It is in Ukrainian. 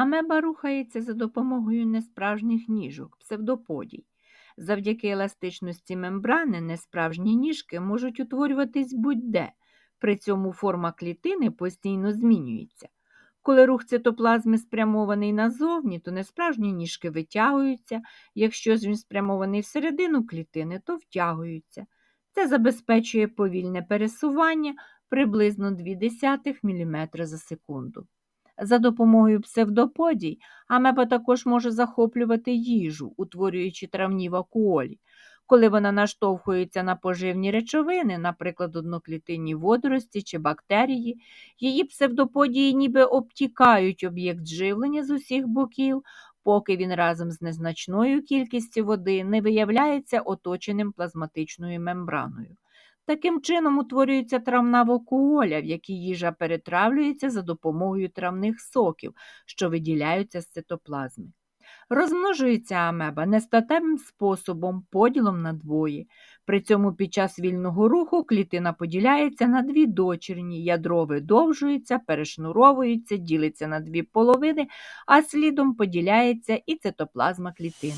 Амеба рухається за допомогою несправжніх ніжок, псевдоподій. Завдяки еластичності мембрани несправжні ніжки можуть утворюватись будь-де. При цьому форма клітини постійно змінюється. Коли рух цитоплазми спрямований назовні, то несправжні ніжки витягуються, якщо ж він спрямований всередину клітини, то втягуються. Це забезпечує повільне пересування приблизно 0,2 мм за секунду. За допомогою псевдоподій амеба також може захоплювати їжу, утворюючи травні вакуолі. Коли вона наштовхується на поживні речовини, наприклад, одноклітинні водорості чи бактерії, її псевдоподії ніби обтікають об'єкт живлення з усіх боків, поки він разом з незначною кількістю води не виявляється оточеним плазматичною мембраною. Таким чином утворюється травна вакуоля, в якій їжа перетравлюється за допомогою травних соків, що виділяються з цитоплазми. Розмножується амеба нестатевим способом, поділом на двоє. При цьому під час вільного руху клітина поділяється на дві дочерні, ядро видовжується, перешнуровується, ділиться на дві половини, а слідом поділяється і цитоплазма клітини.